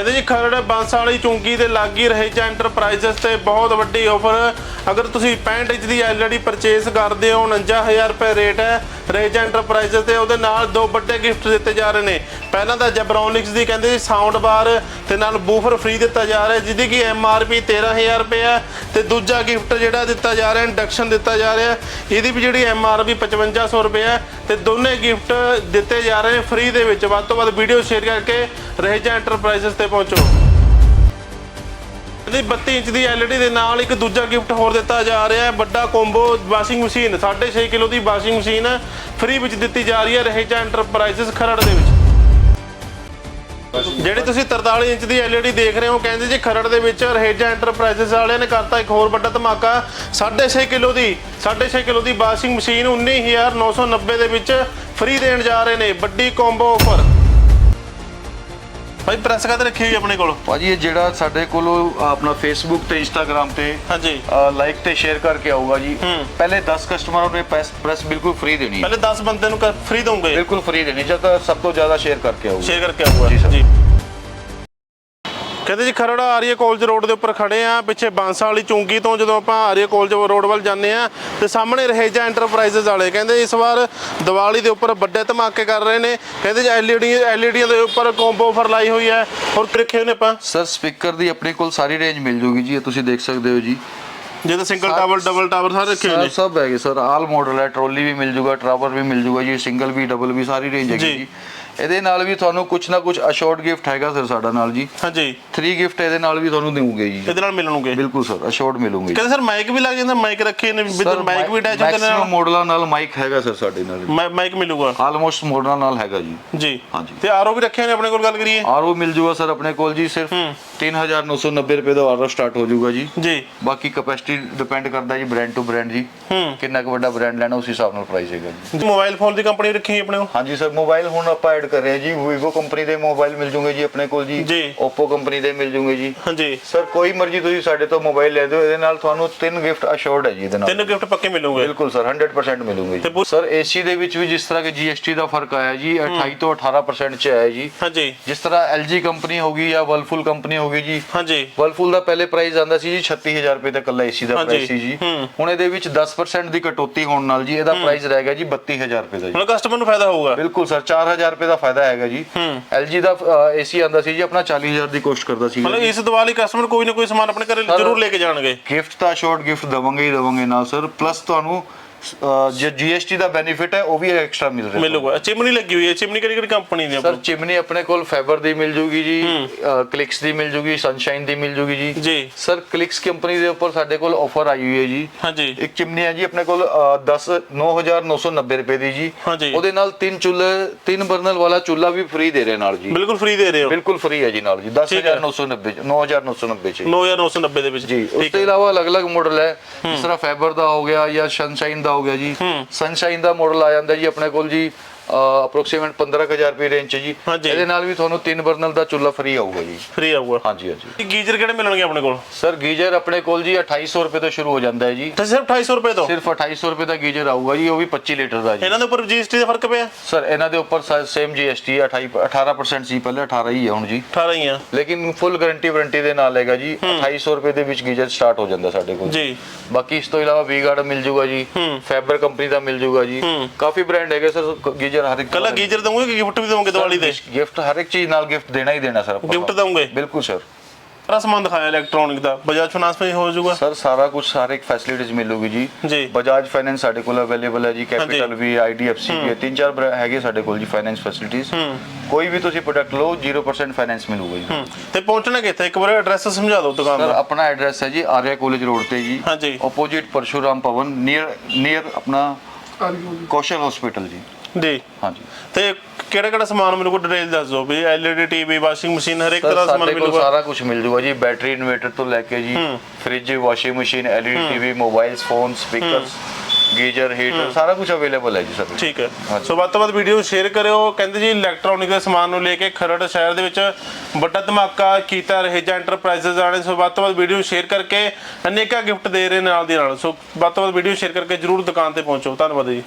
ਕਹਿੰਦੇ ਜੀ ਖਰੜ ਬਾਂਸਾ ਵਾਲੀ ਚੁੰਗੀ ਦੇ ਲਾਗੀ ਰਹੇ ਜਾਂ ਐਂਟਰਪ੍ਰਾਈਜ਼ਸ ਤੇ ਬਹੁਤ ਵੱਡੀ ਆਫਰ ਅਗਰ ਤੁਸੀਂ 65 ਇੰਚ ਦੀ LED ਪਰਚੇਸ ਕਰਦੇ ਹੋ 49000 ਰੁਪਏ ਰੇਟ ਹੈ। ਰੇਜਾ ਐਂਟਰਪ੍ਰਾਈਜ਼ਸ ਤੇ ਉਹਦੇ ਨਾਲ ਦੋ ਵੱਡੇ ਗਿਫਟ ਦਿੱਤੇ ਜਾ ਰਹੇ ਨੇ। ਪਹਿਲਾਂ ਤਾਂ ਜਬਰੋਨਿਕਸ ਦੀ ਕਹਿੰਦੇ ਜੀ ਸਾਊਂਡ ਬਾਰ ਤੇ ਨਾਲ ਬੂਫਰ ਫ੍ਰੀ ਦਿੱਤਾ ਜਾ ਰਿਹਾ, ਜਿਹਦੀ ਕੀ MRP 13000 ਰੁਪਏ ਹੈ ਤੇ ਦੂਜਾ ਗਿਫਟ ਜਿਹੜਾ ਦਿੱਤਾ ਜਾ ਰਿਹਾ, ਇੰਡਕਸ਼ਨ ਦਿੱਤਾ ਜਾ ਰਿਹਾ, ਇਹਦੀ ਵੀ ਜਿਹੜੀ MRP 5500 ਰੁਪਏ ਹੈ ਤੇ ਦੋਨੇ ਗਿਫਟ ਦਿੱਤੇ ਜਾ ਰਹੇ ਨੇ ਫ੍ਰੀ ਦੇ ਵਿੱਚ। ਵੱਧ ਤੋਂ ਵੱਧ ਵੀਡੀਓ ਸ਼ੇਅਰ ਕਰਕੇ ਰੇਜਾ ਐਂਟਰਪ੍ਰਾਈਜ਼ਸ ਤੇ ਪਹੁੰਚੋ। ਇਹਦੀ 32 ਇੰਚ ਦੀ LED ਦੇ ਨਾਲ ਇੱਕ ਦੂਜਾ ਗਿਫਟ ਹੋਰ ਦਿੱਤਾ ਜਾ ਰਿਹਾ ਹੈ, ਵੱਡਾ ਕੰਬੋ ਵਾਸ਼ਿੰਗ ਮਸ਼ੀਨ 6.5 ਕਿਲੋ ਦੀ ਵਾਸ਼ਿੰਗ ਮਸ਼ੀਨ ਫ੍ਰੀ ਵਿੱਚ ਦਿੱਤੀ ਜਾ ਰਹੀ ਹੈ ਰਹੇਜਾ ਐਂਟਰਪ੍ਰਾਈਜ਼ਸ ਖਰੜ ਦੇ ਵਿੱਚ। ਜਿਹੜੀ ਤੁਸੀਂ 43 ਇੰਚ ਦੀ LED ਦੇਖ ਰਹੇ ਹੋ ਕਹਿੰਦੇ ਜੀ ਖਰੜ ਦੇ ਵਿੱਚ ਰਹੇਜਾ ਐਂਟਰਪ੍ਰਾਈਜ਼ਸ ਵਾਲਿਆਂ ਨੇ ਕਰਤਾ ਇੱਕ ਹੋਰ ਵੱਡਾ ਧਮਾਕਾ। 6.5 ਕਿਲੋ ਦੀ 6.5 ਕਿਲੋ ਦੀ ਵਾਸ਼ਿੰਗ ਮਸ਼ੀਨ 19990 ਦੇ ਵਿੱਚ ਫ੍ਰੀ ਦੇਣ ਜਾ ਰਹੇ ਨੇ। ਵੱਡੀ ਕੰਬੋ ਆਫਰ ਭਾਈ ਪ੍ਰੈਸ ਕਾਤੇ ਰੱਖੀ ਹੋਈ ਆਪਣੇ ਕੋਲ? ਭਾਜੀ ਇਹ ਜਿਹੜਾ ਸਾਡੇ ਕੋਲ ਆਪਣਾ ਫੇਸਬੁੱਕ ਤੇ ਇੰਸਟਾਗ੍ਰam ਤੇ ਹਾਂਜੀ। ਲਾਈਕ ਤੇ ਸ਼ੇਅਰ ਕਰਕੇ ਆਊਗਾ ਜੀ। ਪਹਿਲੇ 10 ਕਸਟਮਰਾਂ ਨੂੰ ਪ੍ਰੈਸ ਪ੍ਰੈਸ ਬਿਲਕੁਲ ਫ੍ਰੀ ਦੇਣੀ ਹੈ। ਪਹਿਲੇ 10 ਬੰਦੇ ਨੂੰ ਫ੍ਰੀ ਦਊਂਗੇ? ਬਿਲਕੁਲ ਫ੍ਰੀ ਦੇਣੀ ਜਦ ਸਭ ਤੋਂ ਜ਼ਿਆਦਾ ਸ਼ੇਅਰ ਕਰਕੇ ਆਊਗਾ। ਸ਼ੇਅਰ ਕਰਕੇ ਆਊਗਾ। ਜੀ। ਕਹਿੰਦੇ ਜੀ ਖਰੜਾ ਆਰੀਆ ਕਾਲਜ ਰੋਡ ਦੇ ਉੱਪਰ ਖੜੇ ਆ, ਪਿੱਛੇ ਬਾਂਸਾ ਵਾਲੀ ਚੁੰਗੀ ਤੋਂ ਜਦੋਂ ਆਪਾਂ ਆਰੀਆ ਕਾਲਜ ਰੋਡ ਵੱਲ ਜਾਂਦੇ ਆ, ਤੇ ਸਾਹਮਣੇ ਰਹੇਜਾ ਐਂਟਰਪ੍ਰਾਈਜ਼ਸ ਵਾਲੇ। ਕਹਿੰਦੇ ਇਸ ਵਾਰ ਦੀਵਾਲੀ ਦੇ ਉੱਪਰ ਵੱਡੇ ਧਮਾਕੇ ਕਰ ਰਹੇ ਨੇ। ਕਹਿੰਦੇ ਜੀ ਐਲਈਡੀ ਐਲਈਡੀਆਂ ਦੇ ਉੱਪਰ ਕੰਬੋ ਆਫਰ ਲਾਈ ਹੋਈ ਹੈ। ਹੋਰ ਕੀ ਰੱਖੇ ਨੇ ਆਪਾਂ? ਸਰ ਸਪੀਕਰ ਦੀ ਆਪਣੇ ਕੋਲ ਸਾਰੀ ਰੇਂਜ ਮਿਲ ਜੂਗੀ ਜੀ, ਇਹ ਤੁਸੀਂ ਦੇਖ ਸਕਦੇ ਹੋ ਜੀ। ਜਿਹਦੇ ਸਿੰਗਲ ਟਾਵਰ ਡਬਲ ਟਾਵਰ ਸਾਰੇ ਰੱਖੇ ਹੋਏ ਸਰ ਨੇ। ਸਭ ਹੈਗੇ ਸਰ। ਆਲ ਮਾਡਲ ਹੈ ਟਰੋਲੀ ਵੀ ਮਿਲ ਜੂਗਾ ਟਰਾਵਰ ਵੀ ਮਿਲ ਜੂਗਾ ਜੀ ਸਿੰਗਲ ਵੀ ਡਬਲ ਵੀ ਸਾਰੀ ਰੇਂਜ ਹੈਗੀ ਜੀ। ਜੀ। ਇਹਦੇ ਨਾਲ ਵੀ ਤੁਹਾਨੂੰ ਕੁਝ ਨਾ ਕੁਝ ਅਸ਼ੋਰਡ ਗਿਫਟ ਹੈਗਾ ਸਰ ਸਾਡਾ ਨਾਲ ਜੀ। ਹਾਂਜੀ। 3 ਗਿਫਟ ਇਹਦੇ ਨਾਲ ਵੀ ਤੁਹਾਨੂੰ ਦੇਵਾਂਗੇ ਜੀ। ਇਹਦੇ ਨਾਲ ਮਿਲਣਗੇ? ਬਿਲਕੁਲ ਸਰ ਅਸ਼ੋਰਡ ਮਿਲੂਗੇ ਕਹਿੰਦੇ ਸਰ ਮਾਈਕ ਵੀ ਲੱਗ ਜਾਂਦਾ ਮਾਈਕ ਰੱਖੇ ਨੇ ਵਿਦ ਮਾਈਕ ਵੀ ਅਟੈਚ ਹੁੰਦੇ ਮੈਕਸਿਮਮ ਨੇ ਮਾਡਲਾਂ ਨਾਲ। ਮਾਈਕ ਹੈਗਾ ਸਰ ਸਾਡੇ ਨਾਲ ਮਾਈਕ ਮਿਲੂਗਾ। ਆਲਮੋਸਟ ਮਾਡਲਾਂ ਨਾਲ ਹੈਗਾ ਜੀ। ਜੀ। ਹਾਂਜੀ। ਤੇ ਆਰਓ ਵੀ ਰੱਖੇ ਨੇ ਆਪਣੇ ਕੋਲ ਗੱਲ ਕਰੀਏ? ਆਰਓ ਮਿਲ ਜੂਗਾ ਸਰ ਆਪਣੇ ਕੋਲ ਜੀ ਸਿਰਫ 3990 ਰੁਪਏ ਦਾ ਆਰਓ ਸਟਾਰਟ ਹੋ ਜੂਗਾ ਜੀ। ਜੀ। ਬਾਕੀ ਕਪੈਸਿਟੀ ਡਿਪੈਂਡ ਕਰਦਾ ਜੀ ਬ੍ਰਾਂਡ ਟੂ ਬ੍ਰਾਂਡ ਜੀ। ਹੂੰ। ਕਿੰਨਾ ਕੁ ਵੱਡਾ ਬ੍ਰਾਂਡ ਲੈਣਾ ਉਸ ਹਿਸਾਬ ਨਾਲ ਪ੍ਰਾਈਸ ਹੈਗਾ ਜੀ। ਮੋਬਾਈਲ ਫੋਨ ਦੀ ਕੰਪਨੀ ਰੱਖੀ ਹੋਈ ਆਪਣੇ ਕੋਲ? ਹਾਂਜੀ ਸਰ ਮੋਬਾਈਲ ਹੁਣ ਆਪਾਂ ਐਡ ਕਰ ਰਹੇ ਹਾਂ ਜੀ। Vivo ਕੰਪਨੀ ਦੇ ਮੋਬਾਈਲ ਮਿਲ ਜੂਗੇ ਜੀ ਆਪਣੇ ਕੋਲ ਜੀ। ਜੀ। Oppo ਕੰਪਨੀ ਦੇ ਮਿਲ ਜੂਗੇ ਜੀ। ਹਾਂਜੀ। ਸਰ ਕੋਈ ਮਰਜ਼ੀ ਤੁਸੀਂ ਸਾਡੇ ਤੋਂ ਮੋਬਾਈਲ ਲੈ ਦਿਓ ਇਹਦੇ ਨਾਲ ਤੁਹਾਨੂੰ ਤਿੰਨ ਗਿਫਟ ਅਸ਼ੋਰਡ ਹੈ ਜੀ ਇਹਦੇ ਨਾਲ। ਤਿੰਨ ਗਿਫਟ ਪੱਕੇ ਮਿਲੂਗੇ? ਬਿਲਕੁਲ ਸਰ 100% ਮਿਲੂਗੇ ਤੇ ਜੀ ਸਰ ਏਸੀ ਦੇ ਵਿੱਚ ਵੀ ਜਿਸ ਤਰ੍ਹਾਂ ਕਿ GST ਦਾ ਫ਼ਰਕ ਆਇਆ ਜੀ 28 ਤੋਂ 18% ਚ ਆਇਆ ਜੀ। ਹਾਂਜੀ। ਜਿਸ ਤਰ੍ਹਾਂ LG ਕੰਪਨੀ ਹੋਗੀ ਜਾਂ ਵਰਲਪੂਲ ਕੰਪਨੀ ਹੋਗੀ ਜੀ। ਹਾਂਜੀ। ਵਰਲਪੂਲ ਦਾ ਪਹਿਲੇ ਪ੍ਰਾਈਸ ਆਂਦਾ ਸੀ ਜੀ 36000 ਰੁਪਏ ਦਾ ਕੱਲਾ ਏਸੀ ਦਾ ਹਾਂਜੀ, ਪ੍ਰਾਈਸ ਸੀ ਜੀ। ਹੂੰ। ਹੁਣ ਇਹਦੇ ਵਿੱਚ 10% ਦੀ ਕਟੌਤੀ ਹੋਣ ਨਾਲ ਜੀ ਇਹਦਾ ਪ੍ਰਾਈਸ ਰਹੇਗਾ ਜੀ 32000 ਰੁਪਏ ਦਾ ਜੀ। ਹੁਣ ਕਸਟਮਰ ਨੂੰ ਫਾਇਦਾ ਹੋਊਗਾ। ਬਿਲਕੁਲ ਸਰ 4000 ਰੁਪਏ ਦਾ ਫਾਇਦਾ ਹੈਗਾ ਜੀ। LG ਦਾ ਏਸੀ ਆਂਦਾ ਸੀ ਜੀ ਆਪਣਾ 40000 ਦੀ ਕੋਸਟ ਕਰਦਾ ਸੀ। ਮਤਲਬ ਇਸ ਦੀਵਾਲੀ ਕਸਟਮਰ ਕੋਈ ਨਾ ਕੋਈ ਸਮਾਨ ਆਪਣੇ ਘਰੇ ਜ਼ਰੂਰ ਲੈ ਕੇ ਜਾਣਗੇ। ਗਿਫਟ ਤਾਂ ਸ਼ਾਰਟ ਗਿਫਟ ਦਵਾਂਗੇ ਹੀ ਦਵਾਂਗੇ ਨਾਲ ਸਰ। ਪਲੱਸ ਤੁਹਾਨੂੰ ਜੋ GST ਦਾ ਬੈਨੀਫਿਟ ਹੈ ਉਹ ਵੀ ਐਕਸਟਰਾ ਮਿਲ ਰਿਹਾ ਮਿਲੂਗਾ। ਚਿਮਨੀ ਲੱਗੀ ਹੋਈ ਹੈ। ਚਿਮਨੀ ਕਿਹੜੀ ਕਿਹੜੀ ਕੰਪਨੀ ਦੀ ਸਰ ਚਿਮਨੀ ਆਪਣੇ ਕੋਲ ਫਾਈਬਰ ਦੀ ਮਿਲ ਜੂਗੀ ਜੀ ਕਲਿਕਸ ਦੀ ਮਿਲ ਜੂਗੀ ਸਨਸ਼ਾਈਨ ਦੀ ਮਿਲ ਜੂਗੀ ਜੀ। ਜੀ। ਸਰ ਕਲਿਕਸ ਕੰਪਨੀ ਦੇ ਉੱਪਰ ਸਾਡੇ ਕੋਲ ਆਫਰ ਆਈ ਹੋਈ ਹੈ ਜੀ। ਹਾਂਜੀ। ਇੱਕ ਚਿਮਨੀ ਹੈ ਜੀ ਆਪਣੇ ਕੋਲ ਅਹ, 10 9990 ਰੁਪਏ ਦੀ ਜੀ। ਉਹਦੇ ਨਾਲ ਤਿੰਨ ਚੁੱਲ੍ਹੇ ਤਿੰਨ ਬਰਨਰ ਵਾਲਾ ਚੁੱਲ੍ਹਾ ਵੀ ਫ੍ਰੀ ਦੇ ਰਹੇ ਨਾਲ ਜੀ। ਬਿਲਕੁਲ ਫ੍ਰੀ ਦੇ ਰਹੇ ਹੋ। ਬਿਲਕੁਲ ਫ੍ਰੀ ਹੈ ਜੀ ਨਾਲ ਜੀ। ਠੀਕ ਹੈ। 10990 ਚ 9990 ਚ। 9990 ਦੇ ਵਿੱਚ। ਜੀ ਉਸ ਤੋਂ ਇਲਾਵਾ ਅਲੱਗ-ਅਲੱਗ ਮਾਡਲ ਹੈ। ਜਿਸ ਤਰ੍ਹਾਂ ਫਾਈਬਰ ਦਾ ਹੋ ਗਿਆ ਜਾਂ ਸਨਸ਼ਾਈਨ ਦਾ ਹੋ ਗਿਆ ਜੀ। ਸਨਸ਼ਾਈਨ ਦਾ ਮਾਡਲ ਆ ਜਾਂਦਾ ਜੀ ਆਪਣੇ ਕੋਲ ਜੀ ਅਪਰੋਕਸੀਮੇਟ 15000 ਰੁਪਏ ਰੇਂਜ ਚ ਜੀ। ਹਾਂਜੀ। ਇਹਦੇ ਨਾਲ ਵੀ ਤੁਹਾਨੂੰ ਤਿੰਨ ਬਰਨਰ ਦਾ ਚੁੱਲ੍ਹਾ ਫ੍ਰੀ ਆਊਗਾ ਜੀ। ਫ੍ਰੀ ਆਊਗਾ। ਹਾਂਜੀ ਹਾਂਜੀ। ਗੀਜ਼ਰ ਕਿਹੜੇ ਮਿਲਣਗੇ ਆਪਣੇ ਕੋਲ? ਸਰ ਗੀਜ਼ਰ ਆਪਣੇ ਕੋਲ ਜੀ 2800 ਰੁਪਏ ਤੋਂ ਸ਼ੁਰੂ ਹੋ ਜਾਂਦਾ ਹੈ ਜੀ। ਤੇ ਸਿਰਫ 250 ਰੁਪਏ ਤੋਂ? ਸਿਰਫ 2800 ਰੁਪਏ ਦਾ ਗੀਜ਼ਰ ਆਊਗਾ ਜੀ ਉਹ ਵੀ 25 ਲੀਟਰ ਦਾ ਜੀ। ਇਹਨਾਂ ਦੇ ਉੱਪਰ ਜੀਐਸਟੀ ਦਾ ਫ਼ਰਕ ਪਿਆ? ਸਰ ਇਹਨਾਂ ਦੇ ਉੱਪਰ ਸੇਮ GST ਹੈ 28 18% ਸੀ ਪਹਿਲੇ 18 ਹੀ ਹੈ ਹੁਣ ਜੀ। 18 ਹੀ ਆ। ਲੇਕਿਨ ਫੁੱਲ ਗਾਰੰਟੀ ਵਾਰੰਟੀ ਦੇ ਨਾਲ ਹੈਗਾ ਜੀ 2800 ਰੁਪਏ ਦੇ ਵਿੱਚ ਗੀਜ਼ਰ ਸਟਾਰਟ ਹੋ ਜਾਂਦਾ ਸਾਡੇ ਕੋਲ। ਜੀ। ਬਾਕੀ ਇਸ ਤੋਂ ਇਲਾਵਾ ਵੀ ਗਾਰਡ ਮਿਲ ਜੂਗਾ ਜੀ। ਫੈਬਰ ਕੰਪਨੀ ਦਾ ਮਿਲ ਜੂਗਾ ਜੀ। ਕਾਫੀ ਬ੍ਰਾਂਡ ਹੈਗੇ ਸਰ ਗੀਜ਼ਰ ਹਰ ਇੱਕ ਕੱਲਾ ਗੀਜ਼ਰ ਦਵਾਂਗੇ ਕਿ ਗਿਫਟ ਵੀ ਦਵਾਂਗੇ ਦੀਵਾਲੀ ਦੇ ਗਿਫਟ ਹਰ ਇੱਕ ਚੀਜ਼ ਨਾਲ ਗਿਫਟ ਦੇਣਾ ਹੀ ਦੇਣਾ ਸਰ ਆਪਾਂ ਗਿਫਟ। ਦਵਾਂਗੇ ਬਿਲਕੁਲ ਸਰ। ਸਾਰਾ ਸਮਾਨ ਦਿਖਾਇਆ ਇਲੈਕਟ੍ਰੋਨਿਕ ਦਾ। ਬਜਾਜ ਫਾਈਨਾਂਸ ਵਿੱਚ ਹੋ ਜਾਊਗਾ? ਸਰ ਸਾਰਾ ਕੁਝ ਸਾਰੇ ਇੱਕ ਫੈਸਿਲਿਟੀਜ਼ ਮਿਲੂਗੀ ਜੀ। ਜੀ। ਬਜਾਜ ਫਾਈਨੈਂਸ ਸਾਡੇ ਕੋਲ ਅਵੇਲੇਬਲ ਹੈ ਜੀ ਕੈਪੀਟਲ ਵੀ ਆਈਡੀਐਫਸੀ ਵੀ ਹੈ ਤਿੰਨ ਚਾਰ ਬ੍ਰਾ- ਹੈਗੇ ਸਾਡੇ ਕੋਲ ਜੀ ਫਾਈਨੈਂਸ ਫੈਸਿਲਿਟੀਜ਼ ਕੋਈ ਵੀ ਤੁਸੀਂ ਪ੍ਰੋਡਕਟ ਲਓ 0% ਫਾਈਨੈਂਸ ਮਿਲੂਗਾ ਜੀ। ਹੂੰ। ਤੇ ਪਹੁੰਚਣਾ ਕਿੱਥੇ? ਇੱਕ ਵਾਰ ਐਡਰੈਸ ਸਮਝਾ ਦਿਓ ਦੁਕਾਨ ਸਰ ਦਾ। ਆਪਣਾ ਐਡਰੈਸ ਹੈ ਜੀ ਆਰਿਆ ਕਾਲਜ ਰੋਡ ਤੇ ਜੀ। ਹਾਂਜੀ। Opposite Parshuram Bhawan near near ਆਪਣਾ ਕੌਸ਼ਲ ਹਸਪੀਟਲ ਜੀ। ਜੀ। ਹਾਂਜੀ। ਤੇ ਕਿਹੜਾ ਕਿਹੜਾ ਸਮਾਨ ਮੈਨੂੰ ਕੋਈ ਡਿਟੇਲ ਦੱਸ ਦਿਓ ਵੀ ਐਲਈਡੀ ਟੀਵੀ ਵਾਸ਼ਿੰਗ ਮਸ਼ੀਨ ਹਰ ਇੱਕ ਤਰ੍ਹਾਂ ਦਾ ਸਮਾਨ ਕੋਲ ਮਿਲੂਗਾ? ਸਾਰਾ ਕੁਝ ਮਿਲ ਜੂਗਾ ਜੀ ਬੈਟਰੀ ਇਨਵਰਟਰ ਤੋਂ ਲੈ ਕੇ ਜੀ। Fridge washing machine LED TV mobiles phone speakers geyser heater ਸਾਰਾ ਕੁਝ ਅਵੇਲੇਬਲ ਹੈ ਜੀ ਸਰ। ਠੀਕ ਹੈ। ਸੋ ਵੱਧ ਤੋਂ ਵੱਧ ਵੀਡੀਓ ਸ਼ੇਅਰ ਕਰਿਓ। ਕਹਿੰਦੇ ਜੀ ਇਲੈਕਟ੍ਰੋਨਿਕ ਦੇ ਸਮਾਨ ਨੂੰ ਲੈ ਕੇ ਖਰੜ ਸ਼ਹਿਰ ਦੇ ਵਿੱਚ ਵੱਡਾ ਧਮਾਕਾ ਕੀਤਾ ਰਹੇਜਾ ਐਂਟਰਪ੍ਰਾਈਜ਼ਸ ਵਾਲੇ। ਸੋ ਵੱਧ ਤੋਂ ਵੱਧ ਵੀਡੀਓ ਸ਼ੇਅਰ ਕਰਕੇ ਅਨੇਕਾਂ ਗਿਫਟ ਦੇ ਰਹੇ ਨਾਲ ਦੀ ਨਾਲ। ਸੋ ਵੱਧ ਤੋਂ ਵੱਧ ਵੀਡੀਓ ਸ਼ੇਅਰ ਕਰਕੇ ਜਰੂਰ ਦੁਕਾਨ ਤੇ ਪਹੁੰਚੋ। ਧੰਨਵਾਦ ਜੀ।